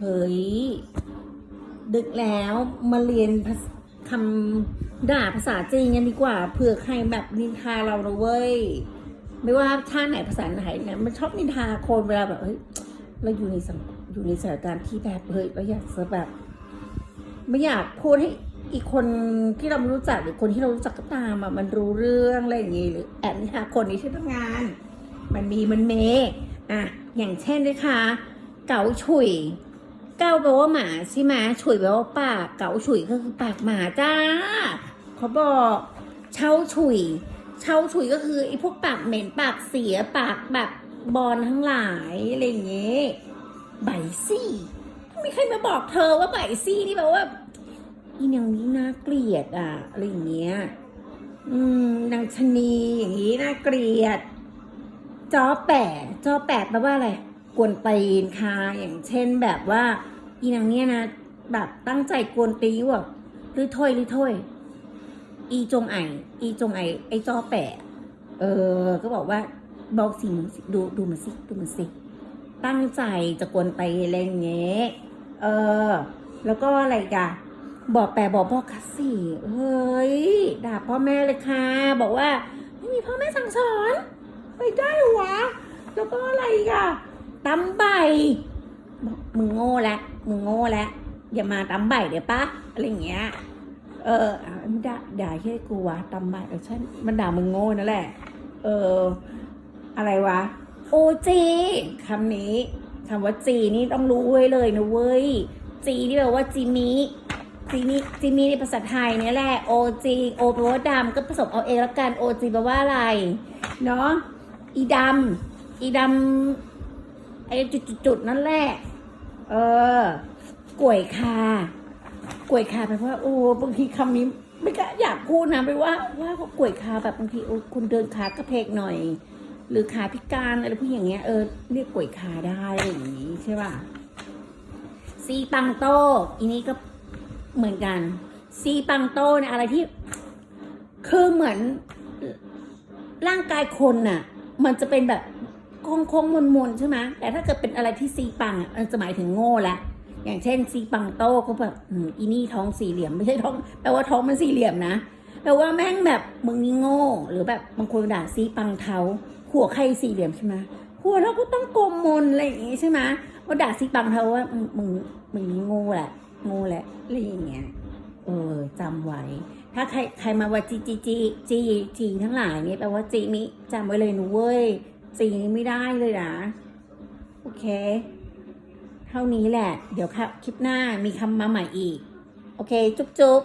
เฮ้ย ดึกแล้วมาเรียนคำด่าภาษาจีนกันดีกว่าเผื่อใครแบบนินทาเรานะเว้ย ไม่ว่าชาติไหนภาษาไหนเนี่ยมันชอบนินทาคนเวลาแบบเฮ้ยเราอยู่ในสังอยู่ในสถานการณ์ที่แบบเฮ้ยเราอยากจะแบบ ไม่อยากพูดให้อีกคนที่เราไม่รู้จักหรือคนที่เรารู้จักก็ตามอะมันรู้เรื่องอะไรอย่างงี้หรือแอบนินทาคนในที่ทำงาน มันมีมันเมอะอย่างเช่นนะคะ เก๋าฉุย เก้าแปลว่าหมาใช่ไหมฉุยแปลว่าปาก เก๋าฉุยก็คือปากหมาจ้าเขาบอกเช่าฉุยเช่าฉุยก็คือไอ้พวกปากเหม็นปากเสียปากแบบบอลทั้งหลายอะไรอย่างเงี้ยใบซี่ไม่มีใครมาบอกเธอว่าใบซี่นี่แปลว่าอีนางนี้น่าเกลียดอะอะไรอย่างเงี้ย อืมนางชะนีอย่างนี้น่าเกลียดจอแปะจอแปะแปลว่าอะไร กวนตีนค่ะอย่างเช่นแบบว่าอีนางเนี่ยนะแบบตั้งใจกวนตีนแบบหรือถ้อยหรือถ้อยอีจงไออีจงไอไอจอแปะ เออ ก็บอกว่าบอกสิมึงดูดูมันสิดูมันสิ ตั้งใจจะกวนตีนอะไรเงี้ยเออ แล้วก็อะไรกันบอกแปะบอกพ่อคัสสิเฮ้ยด่าพ่อแม่เลยค่ะ บอกว่าไม่มีพ่อแม่สั่งสอนไปได้หรอวะ แล้วก็อะไรกะ ตำใบบอกมึงโง่แล้วมึงโง่แล้วอย่ามาตำใบเดี๋ยวปะอะไรอย่างเงี้ย เอออะมันด่าด่าแค่กูวะตำใบเออใช่มันด่ามึงโง่นั่นแหละ เออ อะไรวะ โอจีคำนี้คำว่าจีนี่ต้องรู้ไว้เลยนะเว้ย จีนี่แปลว่าจีมิจีนี่จีมิในภาษาไทยเนี่ยแหละโอจีโอแปลว่าดำก็ผสมเอาเองล้วกันโอจีแปลว่าอะไร เนาะอีดำอีดำ ไอ้จุดๆนั่นแหละ เออกล้วยคากล้วยคาแปว่าโอ้บางทีคำนี้ไม่กล้าอยากพูดนะไปว่า ว่าเขากล้วยคาแบบบางทีโอ้คุณเดินขากระเพกหน่อย หรือขาพิการอะไรพวกอย่างเงี้ยเออเรียกกล้วยคาได้อะไรอย่างงี้ใช่ป่ะซีปังโตอีนี้ก็เหมือนกัน ซีปังโตเนี่ยอะไรที่ คือเหมือนร่างกายคนน่ะ มันจะเป็นแบบ โค้งโค้งมนมนใช่ไหมแต่ถ้าเกิดเป็นอะไรที่ซีปังอะมันจะหมายถึงโง่ละอย่างเช่นซีปังโตก็แบบอีนี่ท้องสี่เหลี่ยมไม่ใช่ท้องแปลว่าท้องมันสี่เหลี่ยมนะแปลว่าแม่งแบบมึงนี่โง่ หรือแบบบางคนด่าซีปังเทาหัวใครสี่เหลี่ยมใช่ไหมหัวเราก็ต้องกลมมนอะไรอย่างงี้ใช่ไหมว่าด่าซีปังเทาว่ามึงมึงนี่โง่แหละโง่แหละอะไรอย่างเงี้ยเออจำไว้ ถ้าใครใครมาว่าจีจีจีจีจีทั้งหลายเนี่ยแปลว่าจีมิจำไว้เลยหนูเว้ย สีนี่ไม่ได้เลยนะ โอเค เท่านี้แหละ เดี๋ยวครับคลิปหน้ามีคำมาใหม่อีก โอเค จุ๊บจุ๊บ